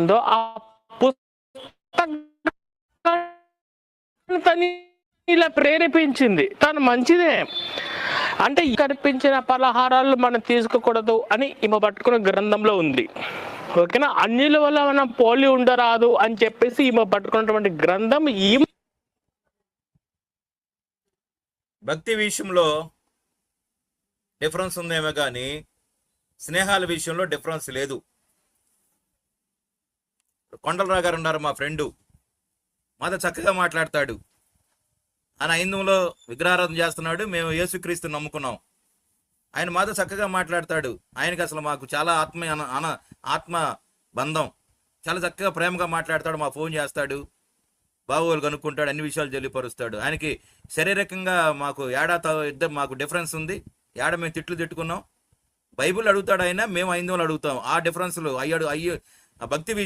ఉందో ఆ పుస్తకం ఇలా ప్రేరేపించింది. తను మంచిదే. అంటే కనిపించిన పలహారాలు మనం తీసుకోకూడదు అని ఈమె పట్టుకున్న గ్రంథంలో ఉంది. ఓకేనా? అన్యుల వల్ల మనం పోలి ఉండరాదు అని చెప్పేసి ఈమె పట్టుకున్నటువంటి గ్రంథం ఈ భక్తి విషయంలో డిఫరెన్స్ ఉందేమో కానీ స్నేహాల విషయంలో డిఫరెన్స్ లేదు. కొండలరావు గారు ఉన్నారు మా ఫ్రెండు. మాతో చక్కగా మాట్లాడతాడు. ఆయన హిందువులో విగ్రహారాధన చేస్తున్నాడు. మేము యేసుక్రీస్తు నమ్ముకున్నాం. ఆయన మాతో చక్కగా మాట్లాడతాడు. ఆయనకి అసలు మాకు చాలా ఆత్మ అన- ఆత్మ బంధం. చాలా చక్కగా ప్రేమగా మాట్లాడతాడు. మా ఫోన్ చేస్తాడు. బాగోలు కనుక్కుంటాడు. అన్ని విషయాలు తెలియపరుస్తాడు. ఆయనకి శారీరకంగా మాకు ఏడా త- ఇద్దరు మాకు డిఫరెన్స్ ఉంది. ఏడ మేము తిట్లు తిట్టుకున్నాం. బైబిల్ అడుగుతాడు ఆయన మేము ఐందువులు అడుగుతాం. ఆ డిఫరెన్స్లు అయ్యాడు అయ్యో ఆ భక్తి విషయం